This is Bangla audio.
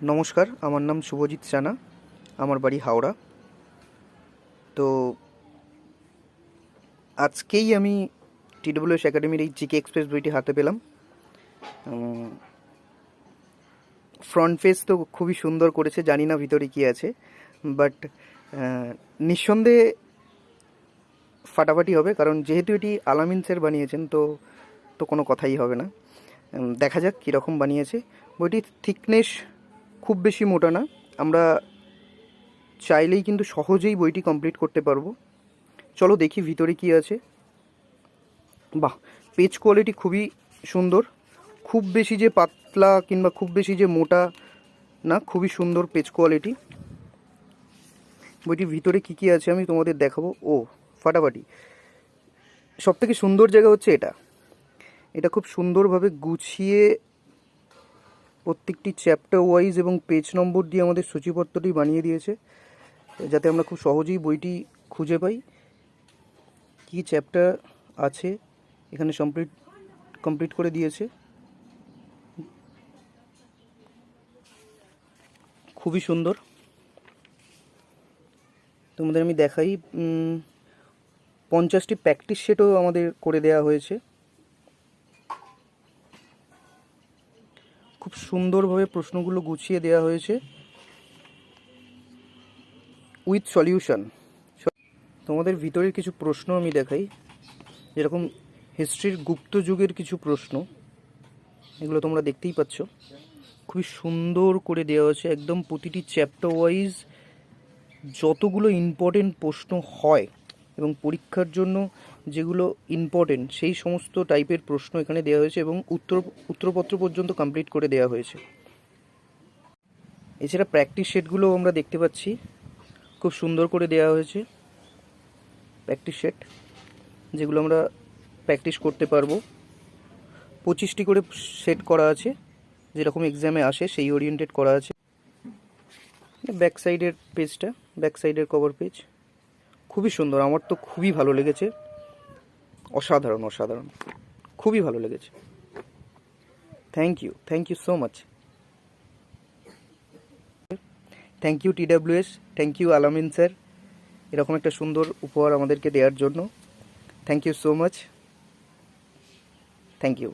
নমস্কার, আমার নাম শুভজিৎ জানা আমার বাড়ি হাওড়া। তো আজকেই আমি টিডব্লিউএস একাডেমির এই জিকে এক্সপ্রেস বইটি হাতে পেলাম। ফ্রন্ট পেজ তো খুবই সুন্দর করেছে, জানি না ভিতরে কী আছে বাট নিঃসন্দেহে ফাটাফাটি হবে, কারণ যেহেতু এটি আলামিন স্যার বানিয়েছেন, তো তো কোনো কথাই হবে না। দেখা যাক কীরকম বানিয়েছে। বইটির থিকনেস খুব বেশি মোটা না। আমরা চাইলেই কিন্তু সহজেই বইটি কমপ্লিট করতে পারব। চলো দেখি ভিতরে কি আছে। বাহ পেজ কোয়ালিটি খুবই সুন্দর। খুব বেশি যে পাতলা কিংবা খুব বেশি যে মোটা না, খুবই সুন্দর পেজ কোয়ালিটি বইটির ভিতরে কি কি আছে আমি তোমাদের দেখাবো। ও, ফাটাফাটি। সব থেকে সুন্দর জায়গা হচ্ছে এটা। এটা খুব সুন্দরভাবে গুছিয়ে প্রত্যেকটি চ্যাপ্টার ওয়াইজ এবং পেজ নম্বর দিয়ে আমাদের সূচিপত্রটি বানিয়ে দিয়েছে, যাতে আমরা খুব সহজেই বইটি খুঁজে পাই। কী চ্যাপ্টার আছে, এখানে কমপ্লিট কমপ্লিট করে দিয়েছে। খুবই সুন্দর। তোমাদের আমি দেখাই পঞ্চাশটি প্র্যাকটিস সেটও আমাদের করে দেওয়া হয়েছে। খুব সুন্দরভাবে প্রশ্নগুলো গুছিয়ে দেওয়া হয়েছে। উইথ সলিউশন তোমাদের ভিতরের কিছু প্রশ্ন আমি দেখাই। যেরকম হিস্ট্রির গুপ্ত যুগের কিছু প্রশ্ন। এগুলো তোমরা দেখতেই পাচ্ছ। খুবই সুন্দর করে দেওয়া হয়েছে। একদম প্রতিটি চ্যাপ্টার ওয়াইজ যতগুলো ইম্পর্টেন্ট প্রশ্ন হয় এবং পরীক্ষার জন্য যেগুলো ইম্পর্টেন্ট সেই সমস্ত টাইপের প্রশ্ন এখানে দেওয়া হয়েছে এবং উত্তর, উত্তরপত্র পর্যন্ত কমপ্লিট করে দেওয়া হয়েছে। এছাড়া প্র্যাকটিস সেটগুলো আমরা দেখতে পাচ্ছি। খুব সুন্দর করে দেওয়া হয়েছে প্র্যাকটিস সেট যেগুলো আমরা প্র্যাকটিস করতে পারব। পঁচিশটি করে সেট করা আছে, যেরকম এক্সামে আসে, সেই ওরিয়েন্টেড করা আছে। ব্যাক সাইডের পেজটা ব্যাক সাইডের কভার পেজ খুবই সুন্দর। আমার তো খুবই ভালো লেগেছে। অসাধারণ অসাধারণ। খুবই ভালো লেগেছে। Thank you thank you so much thank you TWS thank you Alamin sir এরকম একটা সুন্দর উপহার আমাদেরকে দেওয়ার জন্য। Thank you so much thank you